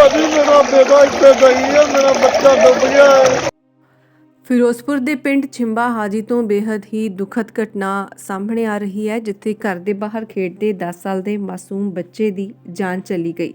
ਭਾਜੀ, ਮੇਰਾ ਬੇਟਾ ਇੱਥੇ ਗਈ ਹੈ ਮੇਰਾ ਬੱਚਾ ਡੁੱਬ ਗਿਆ। ਹੈ ਫਿਰੋਜ਼ਪੁਰ ਦੇ ਪਿੰਡ ਛਿੰਬਾ ਹਾਜੀ ਤੋਂ ਬੇहद ਹੀ ਦੁਖਦ ਘਟਨਾ ਸਾਹਮਣੇ ਆ ਰਹੀ ਹੈ, ਜਿੱਥੇ ਘਰ ਦੇ ਬਾਹਰ ਖੇਡਦੇ 10 ਸਾਲ ਦੇ ਮਾਸੂਮ ਬੱਚੇ ਦੀ ਜਾਨ ਚਲੀ ਗਈ।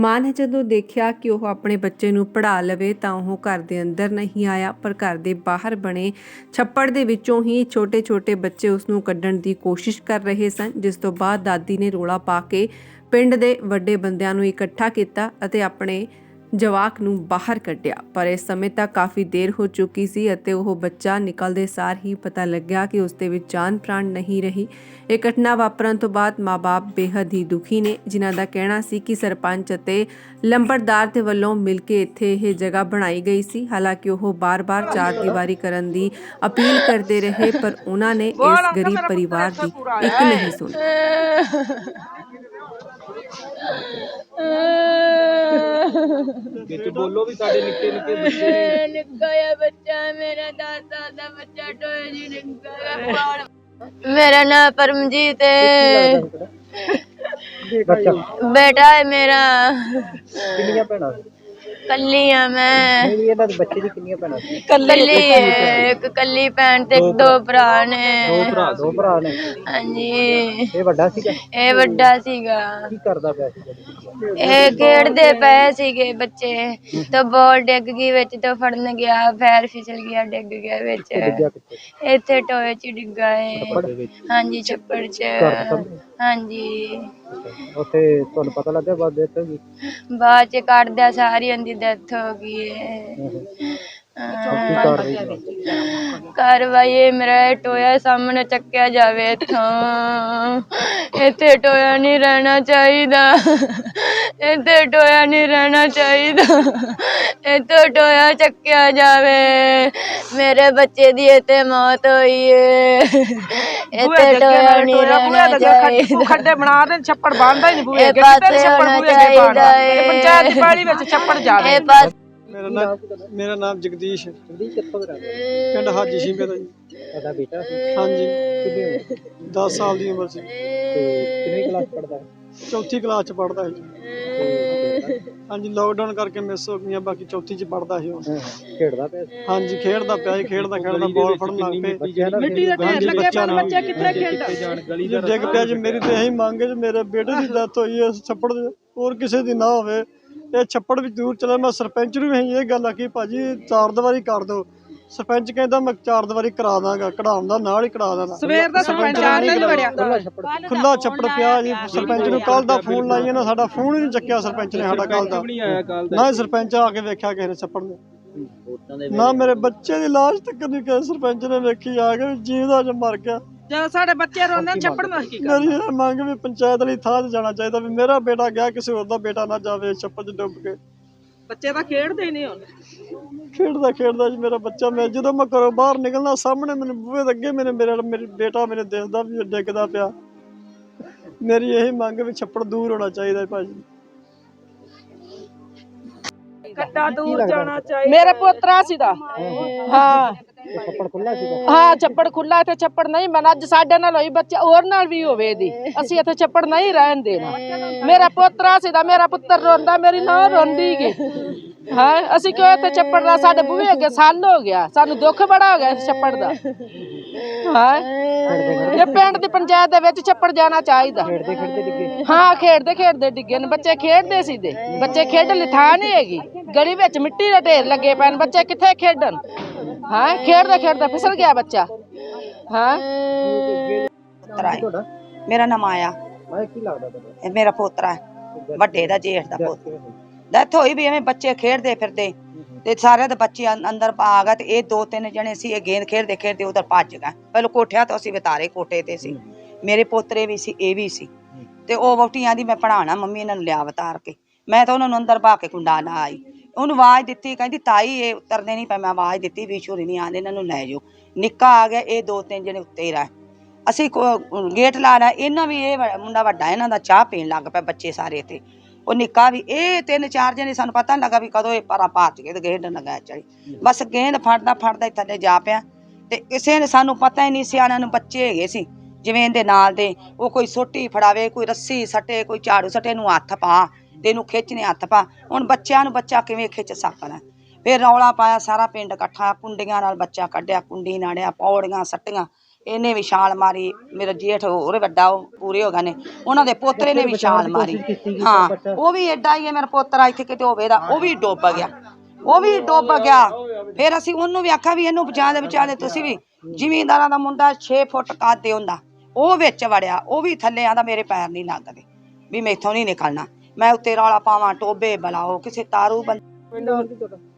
ਮਾਂ ਨੇ ਜਦੋਂ ਦੇਖਿਆ ਕਿ ਉਹ ਆਪਣੇ ਬੱਚੇ ਨੂੰ ਪੜ੍ਹਾ ਲਵੇ, ਤਾਂ ਉਹ ਘਰ ਦੇ ਅੰਦਰ ਨਹੀਂ ਆਇਆ, ਪਰ ਘਰ ਦੇ ਬਾਹਰ ਬਣੇ ਛੱਪੜ ਦੇ ਵਿੱਚੋਂ ਹੀ ਛੋਟੇ-ਛੋਟੇ ਬੱਚੇ ਉਸ ਨੂੰ ਕੱਢਣ ਦੀ ਕੋਸ਼ਿਸ਼ ਕਰ ਰਹੇ ਸਨ, ਜਿਸ ਤੋਂ ਬਾਅਦ ਦਾਦੀ ਨੇ ਰੋਲਾ ਪਾ ਕੇ ਪਿੰਡ ਦੇ ਵੱਡੇ ਬੰਦਿਆਂ ਨੂੰ ਇਕੱਠਾ ਕੀਤਾ ਅਤੇ ਆਪਣੇ ਜਵਾਕ ਨੂੰ ਬਾਹਰ ਕੱਢਿਆ। ਪਰ ਇਸ ਸਮੇਂ ਤੱਕ ਕਾਫੀ ਦੇਰ ਹੋ ਚੁੱਕੀ ਸੀ ਅਤੇ ਉਹ ਬੱਚਾ ਨਿਕਲਦੇ ਸਾਰ ਹੀ ਪਤਾ ਲੱਗਿਆ ਕਿ ਉਸ ਦੇ ਵਿੱਚ ਜਾਨ ਪ੍ਰਾਣ ਨਹੀਂ ਰਹੀ। ਇਹ ਘਟਨਾ ਵਾਪਰਨ ਤੋਂ ਬਾਅਦ ਮਾਪੇ ਬੇਹੱਦ ਹੀ ਦੁਖੀ ਨੇ, ਜਿਨ੍ਹਾਂ ਦਾ ਕਹਿਣਾ ਸੀ ਕਿ ਸਰਪੰਚ ਅਤੇ ਲੰਬੜਦਾਰ ਦੇ ਵੱਲੋਂ ਮਿਲ ਕੇ ਇੱਥੇ ਇਹ ਜਗ੍ਹਾ ਬਣਾਈ ਗਈ ਸੀ। ਹਾਲਾਂਕਿ ਉਹ ਬਾਰ-ਬਾਰ ਚਾਰ ਦੀਵਾਰੀ ਕਰਨ ਦੀ ਅਪੀਲ ਕਰਦੇ ਰਹੇ, ਪਰ ਉਹਨਾਂ ਨੇ ਇਸ ਗਰੀਬ ਪਰਿਵਾਰ ਦੀ ਇੱਕ ਨਹੀਂ ਸੁਣੀ। ਵਿੱਚ ਬੋਲੋ ਵੀ ਸਾਡੇ ਨਿੱਕੇ ਨਿੱਕੇ ਬੱਚੇ ਨੇ। ਨਿੱਕਾ ਜਿਹਾ ਬੱਚਾ ਮੇਰਾ 10 ਸਾਲ ਦਾ ਬੱਚਾ ਟੋਏ ਜੀ ਨਿੱਕਾ ਜਿਹਾ ਪਾਲ ਮੇਰਾ ਨਾਮ ਪਰਮਜੀਤ ਹੈ ਬੇਟਾ ਹੈ ਮੇਰਾ। ਕਿੰਨੀਆਂ ਭੈਣਾਂ? ਕੱਲੀ ਆ ਮੈਂ। ਨਹੀਂ ਇਹਨਾਂ ਦੇ ਬੱਚੇ ਦੀ ਕਿੰਨੀਆਂ ਭੈਣਾਂ ਸੀ? ਕੱਲੀ ਹੈ ਇੱਕ ਕੱਲੀ ਭੈਣ ਤੇ ਦੋ ਭਰਾ। ਨੇ। ਦੋ ਭਰਾ ਦੋ ਭਰਾ ਨੇ। ਹਾਂਜੀ। ਇਹ ਵੱਡਾ ਸੀਗਾ? ਇਹ ਵੱਡਾ ਸੀਗਾ। ਕੀ ਕਰਦਾ ਪਿਆ ਸੀਗਾ ਇਹ ਖੇਡਦੇ ਪਏ ਸੀਗੇ ਬੱਚੇ। ਤੇ ਬਾਲ ਡਿੱਗ ਗਈ ਵਿੱਚ ਤੇ ਫੜਨ ਗਿਆ ਪੈਰ ਫਿਸਲ ਗਿਆ ਡਿੱਗ ਗਿਆ ਵਿੱਚ। ਡਿੱਗਿਆ ਕਿੱਥੇ? ਇੱਥੇ ਟੋਏ ਚ ਡਿੱਗਾ ਦੇ ਵਿੱਚ। ਹਾਂਜੀ ਛੱਪੜ ਚ। ਘਰ ਸਾਹਮਣੇ? ਹਾਂਜੀ। ਉੱਥੇ ਤੁਹਾਨੂੰ ਪਤਾ ਲੱਗਿਆ ਬਾਅਦ ਦੇ ਤੋਂ ਬਾਅਦ ਚ ਕੱਢਦਿਆ ਸਾਰੀ ਉਹਦੀ ਡੈਥ ਹੋ ਗਈ ਹੈ। ਕੀ ਕਰ ਰਹੀ ਹੈ ਕਾਰਵਾਈ ਇਹ ਮੇਰਾ ਇਹ ਟੋਇਆ ਸਾਹਮਣੇ ਚੱਕਿਆ ਜਾਵੇ ਇੱਥੋਂ। ਇੱਥੇ ਟੋਇਆ ਨਹੀਂ ਰਹਿਣਾ ਚਾਹੀਦਾ। ਇੱਥੇ ਟੋਇਆ ਨਹੀਂ ਰਹਿਣਾ ਚਾਹੀਦਾ। ਇੱਥੇ ਟੋਇਆ ਚੱਕਿਆ ਜਾਵੇ। ਮੇਰੇ ਬੱਚੇ ਦੀ ਇੱਥੇ ਮੌਤ ਹੋਈ ਏ। ਇੱਥੇ ਟੋਇਆ ਨਹੀਂ ਰਹਿਣਾ ਚਾਹੀਦਾ। ਖੱਡੇ ਬਣਾ ਦੇਣ ਛੱਪੜ ਬੰਨਦਾ ਹੀ ਨਹੀਂ ਬੂਏ ਅੱਗੇ। ਕਿਤੇ ਛੱਪੜ ਬੂਏ ਅੱਗੇ ਏ। ਪੰਚਾਇਤ ਦੀ ਪਾਲੀ ਵਿੱਚ ਛੱਪੜ ਜਾਵੇ ਮੇਰਾ ਨਾਮ ਮੇਰਾ ਨਾਮ ਜਗਦੀਸ਼ ਹੈ। ਜੀ ਕਿੱਥੋਂ ਦਾ ਰਹਿੰਦਾ ਪਿੰਡ ਹਾਜੀ ਸ਼ਿੰਬੇ ਦਾ ਜੀ। ਤੁਹਾਡਾ ਬੇਟਾ ਸੀ? ਹਾਂਜੀ। ਕਿੰਨੀ ਉਮਰ? 10 ਸਾਲ ਦੀ ਉਮਰ ਸੀ। ਤੇ ਕਿੰਨੀ ਕਲਾਸ ਪੜਦਾ ਹੈ? ਚੌਥੀ ਕਲਾਸ ਚ ਪੜਦਾ ਸੀ ਤੇ ਹਾਂਜੀ ਲੋਕਡਾਊਨ ਕਰਕੇ ਮਿਸ ਹੋ ਗਈਆਂ ਬਾਕੀ ਚੌਥੀ ਚ ਪੜਦਾ ਸੀ ਉਹ। ਹਾਂ, ਖੇਡਦਾ ਪਿਆ ਸੀ। ਹਾਂਜੀ ਖੇਡਦਾ ਪਿਆ ਸੀ ਖੇਡਦਾ ਖੇਡਦਾ ਬਾਲ ਫੜਨ ਲੱਗ ਪਏ। ਦਾ ਮਿੱਟੀ ਦਾ ਢੇਰ ਹਾਂਜੀ, ਲੱਗੇ ਬੱਚਿਆਂ ਪਏ ਨਾਲ। ਬੱਚਾ ਕਿੱਥੇ ਖੇਡਦਾ ਜੇ ਡਿੱਗ ਪਿਆ ਜੀ ਮੇਰੀ ਤੇ ਇਹੀ ਮੰਗ ਹੈ ਜੀ ਮੇਰੇ ਬੇਟੇ ਦੀ ਡੈਥ ਹੋਈ ਹੈ ਇਸ ਛੱਪੜ ਦੇ ਹੋਰ ਕਿਸੇ ਦੀ ਨਾ ਹੋਵੇ ਇਹ ਛੱਪੜ ਵੀ ਦੂਰ ਚਲੇ ਮੈਂ ਸਰਪੰਚ ਨੂੰ ਵੀ ਇਹੀ ਇਹ ਗੱਲ ਆਖੀ ਭਾਜੀ ਚਾਰ ਦੀਵਾਰੀ ਕਰ ਦਿਓ। ਸਰਪੰਚ ਕਹਿੰਦਾ ਮੈਂ ਚਾਰ ਦੀਵਾਰੀ ਕਰਾ ਦਾਂਗਾ ਕਢਾਉਣ ਦਾ ਨਾਲ ਹੀ ਕਢਾ ਦਾਂਗਾ ਸਵੇਰ ਦਾ ਸਰਪੰਚ ਆਂਦਾ ਨਹੀਂ ਵੜਿਆ ਖੁੱਲਾ ਛੱਪੜ ਪਿਆ ਜੀ ਸਰਪੰਚ ਨੂੰ ਕੱਲ ਦਾ ਫੋਨ ਲਾਈਏ ਨਾ ਸਾਡਾ ਫੋਨ ਹੀ ਨਹੀਂ ਚੱਕਿਆ ਸਰਪੰਚ ਨੇ ਸਾਡਾ ਕੱਲ ਦਾ। ਨਾ ਸਰਪੰਚ ਆ ਕੇ ਵੇਖਿਆ ਕਿਸੇ ਨੇ ਛੱਪੜ ਨੂੰ। ਨਾ ਮੇਰੇ ਬੱਚੇ ਦੀ ਲਾਸ਼ ਤੱਕ ਨਹੀਂ ਕਿਸੇ ਸਰਪੰਚ ਨੇ ਵੇਖੀ ਆ ਕੇ ਜੀਵਦਾ ਜ ਮਰ ਗਿਆ। ਜਦੋਂ ਸਾਡੇ ਬੱਚੇ ਰੋਂਦੇ ਛੱਪੜ ਨਾਲ ਕੀ ਮੇਰੀ ਇਹ ਮੰਗ ਵੀ ਪੰਚਾਇਤ ਵਾਲੀ ਥਾਂ 'ਤੇ ਜਾਣਾ ਚਾਹੀਦਾ ਵੀ ਮੇਰਾ ਬੇਟਾ ਗਿਆ ਕਿਸੇ ਹੋਰ ਦਾ ਬੇਟਾ ਨਾ ਜਾਵੇ ਛੱਪੜ 'ਚ ਡੁੱਬ ਕੇ। ਬੱਚੇ ਤਾਂ ਖੇਡਦੇ ਨਹੀਂ ਹੁਣ। ਖੇਡਦਾ ਖੇਡਦਾ ਜੀ ਮੇਰਾ ਬੱਚਾ ਮੈਂ ਜਦੋਂ ਮੈਂ ਘਰੋਂ ਬਾਹਰ ਨਿਕਲਣਾ ਸਾਹਮਣੇ ਮੈਨੂੰ ਬੂਹੇ ਦੇ ਅੱਗੇ ਮੇਰੇ ਮੇਰਾ ਮੇਰੀ ਬੇਟਾ ਮੇਰੇ ਦੇਖਦਾ ਵੀ ਡਿੱਗਦਾ ਪਿਆ। ਮੇਰੀ ਇਹ ਮੰਗ ਵੀ ਛੱਪੜ ਦੂਰ ਹੋਣਾ ਚਾਹੀਦਾ ਹੈ ਭਾਜੀ। ਕੱਟਾ ਦੂਰ ਜਾਣਾ ਚਾਹੀਦਾ। ਮੇਰੇ ਪੋਤਰਾ ਸੀ ਦਾ ਹਾਂ। ਛੱਪੜ ਖੁੱਲਾ ਸੀਗਾ। ਹਾਂ ਛੱਪੜ ਖੁੱਲਾ ਇੱਥੇ ਛੱਪੜ ਨਹੀਂ ਬਣਾ ਅੱਜ ਸਾਡੇ ਨਾਲ ਹੋਈ ਬੱਚਾ ਹੋਰ ਨਾਲ ਵੀ ਹੋਵੇ ਦੀ ਅਸੀਂ ਇੱਥੇ ਛੱਪੜ ਨਹੀਂ ਰਹਿਣ ਦੇਣਾ। ਮੇਰਾ ਪੋਤਰਾ ਸੀ ਦਾ ਮੇਰਾ ਪੁੱਤਰ ਰੋਂਦਾ ਮੇਰੀ ਨਾ ਰੋਂਦੀ ਗੇ। ਹਾਂ ਅਸੀਂ ਕਿਉਂ ਇੱਥੇ ਛੱਪੜ ਦਾ ਸਾਡੇ ਬੂਹੇ ਅੱਗੇ ਸਾਲ ਹੋ ਗਿਆ ਸਾਨੂੰ ਦੁੱਖ ਬੜਾ ਹੋ ਗਿਆ ਇਸ ਛੱਪੜ ਦਾ। ਹਾਂ ਇਹ ਪਿੰਡ ਦੀ ਪੰਚਾਇਤ ਦੇ ਵਿੱਚ ਛੱਪੜ ਜਾਣਾ ਚਾਹੀਦਾ। ਖੇਡਦੇ ਖੇਡਦੇ ਡਿੱਗੇ। ਹਾਂ ਖੇਡਦੇ ਖੇਡਦੇ ਡਿੱਗੇ ਨੇ ਬੱਚੇ ਖੇਡਦੇ ਸੀ ਦੇ ਬੱਚੇ ਖੇਡਣ ਲਈ ਥਾਂ ਨਹੀਂ ਹੈਗੀ। ਗਲੀ ਵਿੱਚ ਮਿੱਟੀ ਦੇ ਢੇਰ ਲੱਗੇ ਨੇ ਬੱਚੇ ਕਿੱਥੇ ਖੇਡਣ? ਹਾਂ ਖੇਡਦੇ ਖੇਡਦੇ ਫਿਸਲ ਗਿਆ ਬੱਚਾ। ਹਾਂ। ਤੁਹਾਡਾ ਮੇਰਾ ਨਾਮ ਆਇਆ। ਮੈਂ ਕੀ ਲੱਗਦਾ ਤੁਹਾਡਾ ਇਹ ਮੇਰਾ ਪੋਤਰਾ ਹੈ। ਵੱਡੇ ਦਾ ਜੇਠ ਦਾ ਪੁੱਤ ਕਿਵੇਂ ਹੋਈ? ਡੈਥ ਹੋਈ ਵੀ ਐਵੇਂ ਬੱਚੇ ਖੇਡਦੇ ਫਿਰਦੇ। ਤੇ ਸਾਰੇ ਦੇ ਬੱਚੇ ਅੰ- ਅੰਦਰ ਆ ਗਏ ਤੇ ਇਹ ਦੋ ਤਿੰਨ ਜਣੇ ਸੀ ਇਹ ਗੇਂਦ ਖੇਡਦੇ ਖੇਡਦੇ ਉਧਰ ਭੱਜ ਗਏ। ਪਹਿਲਾਂ ਕੋਠਿਆਂ ਤੋਂ ਅਸੀਂ ਵਿਤਾਰੇ ਕੋਠੇ ਤੇ ਸੀ। ਮੇਰੇ ਪੋਤਰੇ ਵੀ ਸੀ ਇਹ ਵੀ ਸੀ। ਤੇ ਉਹ ਵਹੁਟੀਆਂ ਦੀ ਮੈਂ ਪੜਾਣਾ ਮੰਮੀ ਇਹਨਾਂ ਨੂੰ ਲਿਆ ਵਤਾਰ ਕੇ। ਮੈਂ ਤਾਂ ਉਹਨਾਂ ਨੂੰ ਅੰਦਰ ਪਾ ਕੇ ਕੁੰਡਾ ਲਾ ਆਈ ਉਹਨੂੰ ਆਵਾਜ਼ ਦਿੱਤੀ, ਕਹਿੰਦੀ, ਤਾਈ, ਇਹ ਉਤਰਦੇ ਨਹੀਂ ਪਏ, ਮੈਂ ਆਵਾਜ਼ ਦਿੱਤੀ ਵਿਸ਼ੂਰੀ ਨਹੀਂ ਆਂਦੇ ਇਹਨਾਂ ਨੂੰ ਲੈ ਜਾਓ। ਨਿੱਕਾ ਆ ਗਿਆ, ਇਹ ਦੋ ਤਿੰਨ ਜਣੇ ਉੱਤੇ ਹੀ ਰਹਿ। ਅਸੀਂ ਗੇਟ ਲਾ ਲਿਆ ਇਹਨਾਂ ਵੀ ਇਹ ਮੁੰਡਾ ਵੱਡਾ, ਇਹਨਾਂ ਦਾ ਚਾਹ ਪੀਣ ਲੱਗ ਪਿਆ, ਬੱਚੇ ਸਾਰੇ ਤੇ ਉਹ ਨਿੱਕਾ ਵੀ, ਇਹ ਤਿੰਨ ਚਾਰ ਜਣੇ ਸਾਨੂੰ ਪਤਾ ਨੀ ਲੱਗਾ ਵੀ ਕਦੋਂ ਇਹ ਪਰਾਂ ਭੱਜ ਗਏ ਤੇ ਗੇਂਦ ਲਗਾ ਚੜੀ ਬਸ ਗੇਂਦ ਫੜਦਾ ਫੜਦਾ ਇੱਥੇ ਥੱਲੇ ਜਾ ਪਿਆ। ਤੇ ਕਿਸੇ ਨੇ ਸਾਨੂੰ ਪਤਾ ਹੀ ਨਹੀਂ, ਸਿਆਣਿਆਂ ਨੂੰ ਬੱਚੇ ਹੈਗੇ ਸੀ, ਜਿਵੇਂ ਇਹਦੇ ਨਾਲ ਦੇ, ਉਹ ਕੋਈ ਸੋਟੀ ਫੜਾਵੇ, ਕੋਈ ਰੱਸੀ ਸੱਟੇ, ਕੋਈ ਝਾੜੂ ਸੱਟੇ ਨੂੰ ਹੱਥ ਪਾ। ਤੈਨੂੰ ਖਿੱਚਨੇ ਹੱਥ ਪਾ। ਹੁਣ ਬੱਚਿਆਂ ਨੂੰ ਬੱਚਾ ਕਿਵੇਂ ਖਿੱਚ ਸਕਦਾ? ਫਿਰ ਰੌਲਾ ਪਾਇਆ ਸਾਰਾ ਪਿੰਡ ਇਕੱਠਾ ਕੁੰਡੀਆਂ ਨਾਲ ਬੱਚਾ ਕੱਢਿਆ ਕੁੰਡੀ ਨਾੜਿਆ ਪੌੜੀਆਂ ਸੱਟੀਆਂ। ਇਹਨੇ ਵੀ ਛਾਲ ਮਾਰੀ ਮੇਰਾ ਜੇਠ ਹੋਰ ਵੱਡਾ ਉਹ ਪੂਰੇ ਹੋ ਗਏ ਨੇ। ਉਹਨਾਂ ਦੇ ਪੋਤਰੇ ਨੇ ਵੀ ਛਾਲ ਮਾਰੀ। ਹਾਂ ਉਹ ਵੀ ਐਡਾ ਹੀ ਹੈ ਮੇਰਾ ਪੋਤਰਾ ਇੱਥੇ ਕਿਤੇ ਹੋਵੇ ਦਾ ਉਹ ਵੀ ਡੁੱਬ ਗਿਆ। ਉਹ ਵੀ ਡੁੱਬ ਗਿਆ। ਫਿਰ ਅਸੀਂ ਉਹਨੂੰ ਵੀ ਆਖਿਆ ਵੀ ਇਹਨੂੰ ਬਚਾ ਦੇ ਬਚਾ ਦੇ। ਤੁਸੀਂ ਵੀ ਜ਼ਿਮੀਂਦਾਰਾਂ ਦਾ ਮੁੰਡਾ 6 ਫੁੱਟ ਕੱਦ ਹੁੰਦਾ। ਉਹ ਵਿੱਚ ਵੜਿਆ ਉਹ ਵੀ ਥੱਲੇ ਆਂਦਾ ਮੇਰੇ ਪੈਰ ਨਹੀਂ ਲੱਗਦੇ। ਵੀ ਮੈਥੋਂ ਨਹੀਂ ਨਿਕਲਣਾ। ਮੈਂ ਉੱਤੇ ਰੌਲਾ ਪਾਵਾਂ ਟੋਬੇ ਬਲਾਓ ਕਿਸੇ ਤਾਰੂ ਬੰਦੇ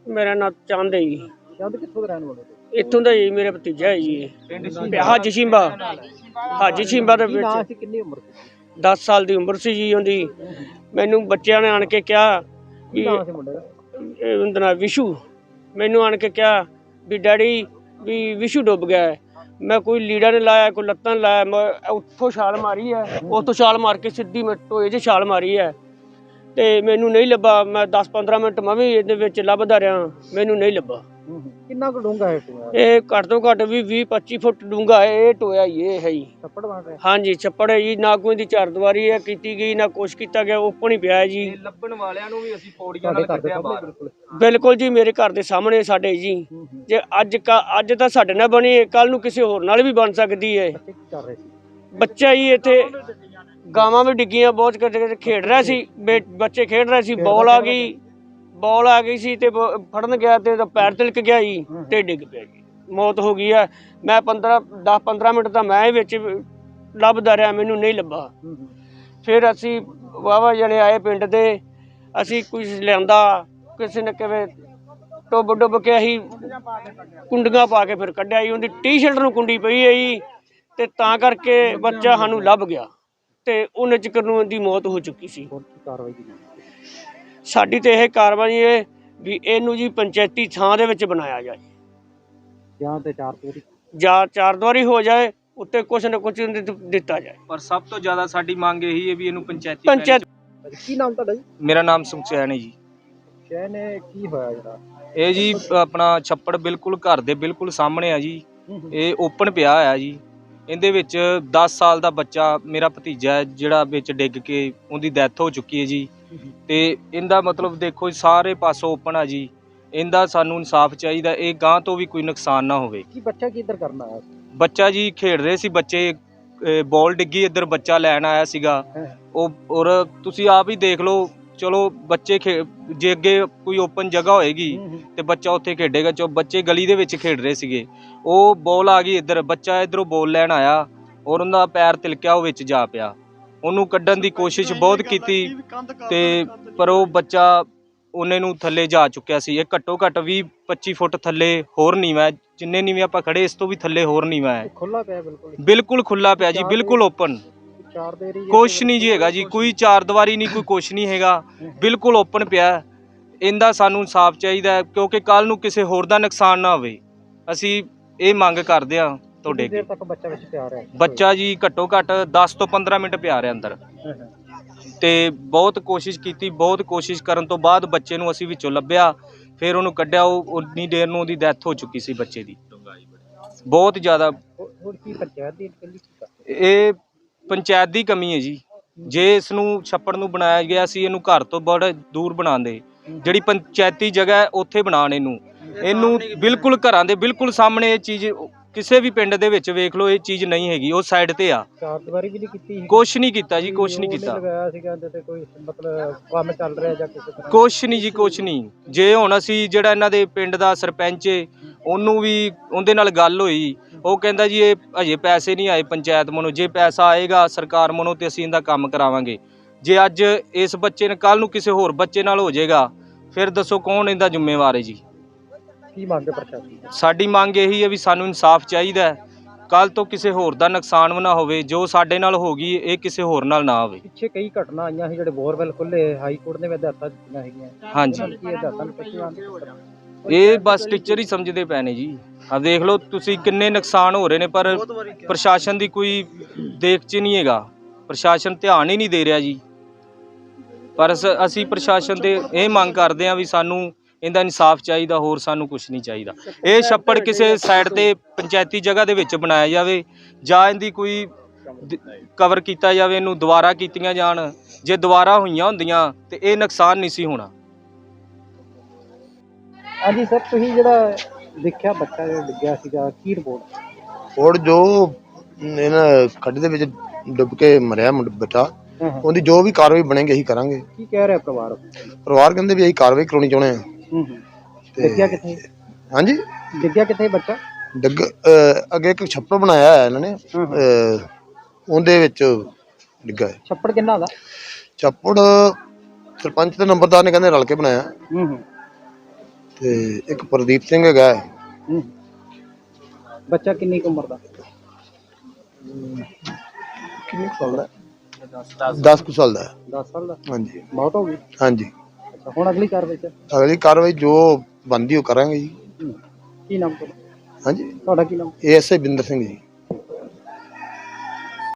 ਮੇਰਾ ਨਾਮ ਚੰਦ ਹੈ ਜੀ। ਚੰਦ ਕਿੱਥੋਂ ਦੇ ਰਹਿਣ ਵਾਲੇ ਹੋ? ਇੱਥੋਂ ਦਾ ਜੀ ਮੇਰਾ ਭਤੀਜਾ ਹੈ ਜੀ। ਹਾਜੀ ਸ਼ਿੰਬਾ। ਹਾਜੀ ਸ਼ਿੰਬਾ। ਦੇ ਕੀ ਨਾਂ ਵਿੱਚ। ਸੀ ਕਿੰਨੀ ਉਮਰ ਸੀ? 10 ਸਾਲ ਦੀ ਉਮਰ ਸੀ ਜੀ ਉਹਦੀ। ਮੈਨੂੰ ਬੱਚਿਆਂ ਨੇ ਆਣ ਕੇ ਕਿਹਾ ਕੀ ਵੀ ਨਾਂ ਸੀ ਮੁੰਡੇ ਦਾ? ਇਹ ਉਹਦਾ ਨਾਂ ਵਿਸ਼ੂ। ਮੈਨੂੰ ਆਣ ਕੇ ਕਿਹਾ ਵੀ ਡੈਡੀ ਵੀ ਵਿਸ਼ੂ ਡੁੱਬ ਗਿਆ ਹੈ। ਮੈਂ ਕੋਈ ਲੀੜਾ ਨੇ ਲਾਇਆ ਕੋਈ ਲੱਤਾਂ ਨੇ ਲਾਇਆ ਮੈਂ ਉੱਥੋਂ ਛਾਲ ਮਾਰੀ ਹੈ। ਉੱਥੋਂ ਛਾਲ ਮਾਰ ਕੇ ਸਿੱਧੀ ਮੈਂ ਟੋਏ 'ਚ ਛਾਲ ਮਾਰੀ ਹੈ। ਤੇ ਮੈਨੂੰ ਨਹੀਂ ਲੱਭਾ। ਮੈਂ 10-15 ਮਿੰਟ ਮੈਂ ਵੀ ਇਹਦੇ ਵਿੱਚ ਲੱਭਦਾ ਰਿਹਾ। ਮੈਨੂੰ ਨਹੀਂ ਲੱਭਾ। ਕਿੰਨਾ ਕੁ ਡੂੰਘਾ ਹੈ ਟੋਆ ਇਹ ਘੱਟ ਤੋਂ ਘੱਟ ਵੀ 20-25 ਫੁੱਟ ਡੂੰਘਾ ਹੈ। ਇਹ ਟੋਇਆ ਹੀ ਇਹ ਹੈ ਜੀ। ਛੱਪੜ ਬਣ ਰਿਹਾ। ਹਾਂਜੀ ਛੱਪੜ ਹੈ ਜੀ। ਨਾ ਕੋਈ ਦੀ ਚਾਰ ਦੀਵਾਰੀ ਹੈ ਕੀਤੀ ਗਈ ਨਾ ਕੁਛ ਕੀਤਾ ਗਿਆ। ਓਪਨ ਹੀ ਪਿਆ ਹੈ ਜੀ। ਲੱਭਣ ਵਾਲਿਆਂ ਨੂੰ ਵੀ ਅਸੀਂ ਪੌੜੀਆਂ ਨਾਲ ਕੱਢਿਆ ਬਾਹਰ। ਬਿਲਕੁਲ। ਜੀ ਮੇਰੇ ਘਰ ਦੇ ਸਾਹਮਣੇ ਸਾਡੇ ਜੀ। ਜੇ ਅੱਜ ਕਾ ਅੱਜ ਤਾਂ ਸਾਡੇ ਨਾਲ ਬਣੀ ਕੱਲ ਨੂੰ ਕਿਸੇ ਹੋਰ ਨਾਲ ਵੀ ਬਣ ਸਕਦੀ ਹੈ। ਬੱਚਾ ਹੀ ਇੱਥੇ ਗਾਵਾਂ ਵੀ ਡਿੱਗੀਆਂ ਬਹੁਤ ਕਿਤੇ ਕਿਤੇ ਖੇਡ ਰਿਹਾ ਸੀ ਬੇ- ਬੱਚੇ ਖੇਡ ਰਹੇ ਸੀ ਬੋਲ ਆ ਗਈ ਬੋਲ ਆ ਗਈ ਸੀ ਤੇ ਬ- ਫੜਨ ਗਿਆ ਤੇ ਉਹਦਾ ਪੈਰ ਤਿਲਕ ਗਿਆ ਜੀ ਤੇ ਡਿੱਗ ਪਿਆ ਜੀ। ਮੌਤ ਹੋ ਗਈ ਆ। ਮੈਂ 15 10 15 ਮਿੰਟ ਤਾਂ ਮੈਂ ਹੀ ਵਿੱਚ ਲੱਭਦਾ ਰਿਹਾ ਮੈਨੂੰ ਨਹੀਂ ਲੱਭਾ। ਫਿਰ ਅਸੀਂ ਵਾਵਾ ਜਣੇ ਆਏ ਪਿੰਡ ਦੇ ਅਸੀਂ ਕੁਝ ਲਿਆਂਦਾ ਕਿਸੇ ਨੇ ਕਿਵੇਂ ਟੁੱਬ ਡੁੱਬ ਕੇ ਅਸੀਂ ਕੁੰਡੀਆਂ ਪਾ ਕੇ ਫਿਰ ਕੱਢਿਆ ਜੀ ਉਹਦੀ ਟੀ-ਸ਼ਰਟ ਨੂੰ ਕੁੰਡੀ ਪਈ ਹੈ ਜੀ ਤੇ ਤਾਂ ਕਰਕੇ ਬੱਚਾ ਸਾਨੂੰ ਲੱਭ ਗਿਆ। ਤੇ ਉਹਨੇ ਚਿਕਰ ਨੂੰ ਉਹਦੀ ਮੌਤ ਹੋ ਚੁੱਕੀ ਸੀ। ਹੋਰ ਕੀ ਕਾਰਵਾਈ ਕੀਤੀ ਸਾਡੀ ਤੇ ਇਹ ਕਾਰਵਾਈ ਹੈ ਵੀ ਇਹਨੂੰ ਜੀ ਪੰਚਾਇਤੀ ਥਾਂ ਦੇ ਵਿੱਚ ਬਣਾਇਆ ਜਾਏ। ਜਾਂ ਤੇ ਚਾਰ ਤੋਰੀ। ਜਾਂ ਚਾਰ ਦੁਆਰੀ ਹੋ ਜਾਏ ਉੱਤੇ ਕੁਛ ਨਾ ਕੁਛ ਦਿੱਤਾ ਜਾਏ। ਪਰ ਸਭ ਤੋਂ ਜ਼ਿਆਦਾ ਸਾਡੀ ਮੰਗ ਇਹੀ ਹੈ ਵੀ ਇਹਨੂੰ ਪੰਚਾਇਤੀ ਪੰਚਾਇਤ ਕੀ ਨਾਮ ਤੁਹਾਡਾ ਜੀ? ਮੇਰਾ ਨਾਮ ਸੁਖਚੈਨ ਹੈ ਜੀ। ਸ਼ਹਿ ਨੇ ਕੀ ਹੋਇਆ ਜਿਹੜਾ? ਇਹ ਜੀ ਆਪਣਾ ਛੱਪੜ ਬਿਲਕੁਲ ਘਰ ਦੇ ਬਿਲਕੁਲ ਸਾਹਮਣੇ ਆ ਜੀ। ਇਹ ਓਪਨ ਪਿਆ ਹੋਇਆ ਜੀ। ਇਹਦੇ ਵਿੱਚ 10 ਸਾਲ ਦਾ ਬੱਚਾ ਮੇਰਾ ਭਤੀਜਾ ਹੈ ਜਿਹੜਾ ਵਿੱਚ ਡਿੱਗ ਕੇ ਉਹਦੀ ਡੈਥ ਹੋ ਚੁੱਕੀ ਹੈ ਜੀ। ਤੇ ਇਹਦਾ ਮਤਲਬ ਦੇਖੋ ਸਾਰੇ ਪਾਸੋਂ ਓਪਨ ਆ ਜੀ। ਇਹਦਾ ਸਾਨੂੰ ਇਨਸਾਫ ਚਾਹੀਦਾ ਇਹ ਗਾਂ ਤੋਂ ਵੀ ਕੋਈ ਨੁਕਸਾਨ ਨਾ ਹੋਵੇ। ਕੀ ਬੱਚਾ ਕੀ ਇੱਧਰ ਕਰਨ ਆਇਆ ਬੱਚਾ ਜੀ ਖੇਡ ਰਹੇ ਸੀ ਬੱਚੇ ਬਾਲ ਡਿੱਗੀ ਇੱਧਰ ਬੱਚਾ ਲੈਣ ਆਇਆ ਸੀਗਾ। ਉਹ ਔਰ ਤੁਸੀਂ ਆਪ ਹੀ ਦੇਖ ਲਓ ਚਲੋ ਬੱਚੇ ਖੇ- ਜੇ ਅੱਗੇ ਕੋਈ ਓਪਨ ਜਗ੍ਹਾ ਹੋਏਗੀ ਤੇ ਬੱਚਾ ਉੱਥੇ ਖੇਡੇਗਾ ਚੋ ਬੱਚੇ ਗਲੀ ਦੇ ਵਿੱਚ ਖੇਡ ਰਹੇ ਸੀਗੇ। ਉਹ ਬਾਲ ਆ ਗਈ ਇੱਧਰ ਬੱਚਾ ਇੱਧਰੋਂ ਬਾਲ ਲੈਣ ਆਇਆ ਔਰ ਉਹਦਾ ਪੈਰ ਤਿਲਕਿਆ ਉਹ ਵਿੱਚ ਜਾ ਪਿਆ। ਉਹਨੂੰ ਕੱਢਣ ਦੀ ਕੋਸ਼ਿਸ਼ ਬਹੁਤ ਕੀਤੀ ਤੇ ਪਰ ਉਹ ਬੱਚਾ ਉਹਨੇ ਨੂੰ ਥੱਲੇ ਜਾ ਚੁੱਕਿਆ ਸੀ। ਇਹ ਘੱਟੋ ਘੱਟ 20 25 ਫੁੱਟ ਥੱਲੇ ਹੋਰ ਨੀਵਾਂ ਹੈ। ਜਿੰਨੇ ਨੀਵੇਂ ਆਪਾਂ ਖੜੇ ਇਸ ਤੋਂ ਵੀ ਥੱਲੇ ਹੋਰ ਨੀਵਾਂ ਹੈ। ਖੁੱਲਾ ਪਿਆ ਬਿਲਕੁਲ। ਬਿਲਕੁਲ ਖੁੱਲਾ ਪਿਆ ਜੀ ਬਿਲਕੁਲ ਓਪਨ ਕੁਛ ਨਹੀਂ ਜੀ ਹੈਗਾ ਜੀ ਕੋਈ ਚਾਰ ਦੀਵਾਰੀ ਨਹੀਂ ਕੋਈ ਕੁਛ ਨਹੀਂ ਹੈਗਾ। ਬਿਲਕੁਲ ਓਪਨ ਪਿਆ। ਇਹਦਾ ਸਾਨੂੰ ਇਨਸਾਫ ਚਾਹੀਦਾ ਹੈ ਕਿਉਂਕਿ ਕੱਲ ਨੂੰ ਕਿਸੇ ਹੋਰ ਦਾ ਨੁਕਸਾਨ ਨਾ ਹੋਵੇ। ਅਸੀਂ ਇਹ ਮੰਗ ਕਰਦੇ ਹਾਂ ਤੁਹਾਡੇ ਦੇਰ ਅੱਗੇ। ਤੱਕ ਬੱਚਾ ਵਿੱਚ ਪਿਆ ਰਿਹਾ ਬੱਚਾ ਜੀ ਘੱਟੋ ਘੱਟ 10 ਤੋਂ 15 ਮਿੰਟ ਪਿਆ ਰਿਹਾ ਅੰਦਰ। ਤੇ ਬਹੁਤ ਕੋਸ਼ਿਸ਼ ਕੀਤੀ ਬਹੁਤ ਕੋਸ਼ਿਸ਼ ਕਰਨ ਤੋਂ ਬਾਅਦ ਬੱਚੇ ਨੂੰ ਅਸੀਂ ਵਿੱਚੋਂ ਲੱਭਿਆ। ਫਿਰ ਉਹਨੂੰ ਕੱਢਿਆ ਉਹ ਉਨੀ ਦੇਰ ਨੂੰ ਉਹਦੀ ਡੈਥ ਹੋ ਚੁੱਕੀ ਸੀ ਬੱਚੇ ਦੀ। ਬਹੁਤ ਜ਼ਿਆਦਾ ਹੋਰ ਕੀ ਪੰਚਾਇਤ ਦੀ ਇਨਕਲੀ ਕੀ ਕਰ ਇਹ ਪੰਚਾਇਤ ਦੀ ਕਮੀ ਹੈ ਜੀ। ਜੇ ਇਸ ਨੂੰ ਛੱਪੜ ਨੂੰ ਬਣਾਇਆ ਗਿਆ ਸੀ ਇਹਨੂੰ ਘਰ ਤੋਂ ਬੜਾ ਦੂਰ ਬਣਾਉਂਦੇ ਜਿਹੜੀ ਪੰਚਾਇਤੀ ਜਗ੍ਹਾ ਹੈ ਉੱਥੇ ਬਣਾਉਣ ਇਹਨੂੰ। ਇਹਨੂੰ ਬਿਲਕੁਲ ਘਰਾਂ ਦੇ ਬਿਲਕੁਲ ਸਾਹਮਣੇ ਇਹ ਚੀਜ਼ ਕਿਸੇ ਵੀ ਪਿੰਡ ਦੇ ਵਿੱਚ ਵੇਖ ਲਓ ਇਹ ਚੀਜ਼ ਨਹੀਂ ਹੈਗੀ। ਉਹ ਸਾਈਡ ਤੇ ਆ। ਵੀ ਨਹੀਂ ਕੀਤੀ? ਕੁਛ ਨਹੀਂ ਕੀਤਾ ਜੀ ਕੁਛ ਨਹੀਂ ਕੀਤਾ। ਲਗਾਇਆ ਸੀਗਾ ਇਹਦੇ ਤੇ ਕੋਈ ਮਤਲਬ ਕੰਮ ਚੱਲ ਰਿਹਾ ਜਾਂ ਕਿਸੇ ਤਰ੍ਹਾਂ। ਕੁਛ ਨਹੀਂ ਜੀ ਕੁਛ ਨਹੀਂ। ਜੇ ਹੁਣ ਅਸੀਂ ਜਿਹੜਾ ਇਹਨਾਂ ਦੇ ਪਿੰਡ ਦਾ ਸਰਪੰਚ ਏ ਉਹਨੂੰ ਵੀ ਉਹਦੇ ਨਾਲ ਗੱਲ ਹੋਈ ਉਹ ਕਹਿੰਦਾ ਜੀ ਇਹ ਅਜੇ ਪੈਸੇ ਨਹੀਂ ਆਏ ਪੰਚਾਇਤ ਮਨੋਂ ਜੇ ਪੈਸਾ ਆਏਗਾ ਸਰਕਾਰ ਮਨੋਂ ਤੇ ਅਸੀਂ ਇਹਦਾ ਕੰਮ ਕਰਾਵਾਂਗੇ। ਜੇ ਅੱਜ ਇਸ ਬੱਚੇ ਨੇ ਕੱਲ ਨੂੰ ਕਿਸੇ ਹੋਰ ਬੱਚੇ ਨਾਲ ਹੋ ਜਾਏਗਾ ਫਿਰ ਦੱਸੋ ਕੌਣ ਇਹਦਾ ਜ਼ਿੰਮੇਵਾਰ ਹੈ ਜੀ? ਕੀ ਮੰਗ ਹੈ ਪ੍ਰਸ਼ਾਸਨ? ਸਾਡੀ ਮੰਗ ਇਹੀ ਹੈ ਵੀ ਸਾਨੂੰ ਇਨਸਾਫ ਚਾਹੀਦਾ ਹੈ। ਕੱਲ ਤੋਂ ਕਿਸੇ ਹੋਰ ਦਾ ਨੁਕਸਾਨ ਵੀ ਨਾ ਹੋਵੇ ਜੋ ਸਾਡੇ ਨਾਲ ਹੋ ਗਈ ਇਹ ਕਿਸੇ ਹੋਰ ਨਾਲ ਨਾ ਹੋਵੇ। ਪਿੱਛੇ ਕਈ ਘਟਨਾ ਆਈਆਂ ਸੀ ਜਿਹੜੇ ਬੋਰਵੈਲ ਖੁੱਲੇ ਹਾਈ ਕੋਰਟ ਨੇ ਵੀ ਹਦਾਇਤਾਂ ਦਿੱਤੀਆਂ ਹੈਗੀਆਂ। ਹਾਂਜੀ। ਕੀ ਪੱਕੀ ਆਉਂਦੀ ਇਹ ਬਸ ਟੀਚਰ ਹੀ ਸਮਝਦੇ ਪਏ ਨੇ ਜੀ। ਆ ਦੇਖ ਲਓ ਤੁਸੀਂ ਕਿੰਨੇ ਨੁਕਸਾਨ ਹੋ ਰਹੇ ਨੇ ਪਰ ਪ੍ਰਸ਼ਾਸਨ ਦੀ ਕੋਈ ਦੇਖ ਚ ਨਹੀਂ ਹੈਗਾ। ਪ੍ਰਸ਼ਾਸਨ ਧਿਆਨ ਹੀ ਨਹੀਂ ਦੇ ਰਿਹਾ ਜੀ। ਪਰ ਅਸ- ਪ੍ਰਸ਼ਾਸਨ ਤੇ ਇਹ ਮੰਗ ਕਰਦੇ ਹਾਂ ਵੀ ਸਾਨੂੰ ਇਹਦਾ ਇਨਸਾਫ ਚਾਹੀਦਾ ਹੋਰ ਸਾਨੂੰ ਕੁਝ ਨਹੀਂ ਚਾਹੀਦਾ। ਇਹ ਛੱਪੜ ਕਿਸੇ ਸਾਈਡ ਤੇ ਪੰਚਾਇਤੀ ਜਗ੍ਹਾ ਦੇ ਵਿੱਚ ਬਣਾਇਆ ਜਾਵੇ ਜਾਂ ਇਹਦੀ ਕੋਈ ਕਵਰ ਕੀਤਾ ਜਾਵੇ ਇਹਨੂੰ ਦੁਬਾਰਾ ਕੀਤੀਆਂ ਜਾਣ ਜੇ ਦੁਬਾਰਾ ਹੋਈਆਂ ਹੁੰਦੀਆਂ ਤੇ ਇਹ ਨੁਕਸਾਨ ਨਹੀਂ ਸੀ ਹੋਣਾ। ਹਾਂਜੀ ਸਰ ਤੁਸੀਂ ਜਿਹੜਾ ਦੇਖਿਆ ਬੱਚਾ ਜਿਹੜਾ ਡਿੱਗਿਆ ਸੀਗਾ ਕੀ ਰਿਪੋਰਟ ਔਰ ਜੋ ਇਹਨਾਂ ਖੱਡ ਦੇ ਵਿੱਚ ਡੁੱਬ ਕੇ ਮਰਿਆ ਮੁੰਡਾ ਹਾਂ ਉਹਦੀ ਜੋ ਵੀ ਕਾਰਵਾਈ ਬਣੇਗੀ ਅਸੀਂ ਕਰਾਂਗੇ। ਕੀ ਕਹਿ ਰਿਹਾ ਪਰਿਵਾਰ? ਪਰਿਵਾਰ ਕਹਿੰਦੇ ਵੀ ਅਸੀਂ ਕਾਰਵਾਈ ਕਰਾਉਣੀ ਚਾਹੁੰਦੇ ਹਾਂ। ਹੂੰ ਹੂੰ। ਤੇ- ਡਿੱਗਿਆ ਕਿੱਥੇ? ਹਾਂਜੀ? ਡਿੱਗਿਆ ਕਿੱਥੇ ਬੱਚਾ? ਡੱਗ ਅਹ ਅੱਗੇ ਇੱਕ ਛੱਪੜ ਬਣਾਇਆ ਹੈ ਇਹਨਾਂ ਨੇ ਅਹ ਉਹਦੇ ਵਿੱਚ ਡਿੱਗਾ ਹੈ ਛੱਪੜ ਕਿੰਨਾ ਦਾ ਛੱਪੜ ਸਰਪੰਚ ਤੇ ਨੰਬਰਦਾਰ ਨੇ ਕਹਿੰਦੇ ਰਲ ਕੇ ਬਣਾਇਆ। ਹੂੰ ਹੂੰ। ਤੇ ਇੱਕ ਪ੍ਰਦੀਪ ਸਿੰਘ ਹੈਗਾ ਹੈ। ਹੂੰ। ਬੱਚਾ ਕਿੰਨੀ ਕੁ ਉਮਰ ਦਾ? ਕਿੰਨੇ ਕੁ ਸਾਲ ਦਾ 10 ਕੁ ਸਾਲ ਦਾ ਹੈ। 10 ਸਾਲ ਦਾ? ਹਾਂਜੀ। ਮੌਤ ਹੋ ਗਈ? ਹਾਂਜੀ। ਅੱਛਾ ਹੁਣ ਅਗਲੀ ਕਾਰਵਾਈ ਚ? ਅਗਲੀ ਕਾਰਵਾਈ ਜੋ ਬਣਦੀ ਉਹ ਕਰਾਂਗੇ ਜੀ। ਹੂੰ। ਕੀ ਨਾਮ ਤੁਹਾਡਾ? ਹਾਂਜੀ। ਤੁਹਾਡਾ ਕੀ ਨਾਮ? ਏਐਸਆਈ ਬਿੰਦਰ ਸਿੰਘ ਜੀ।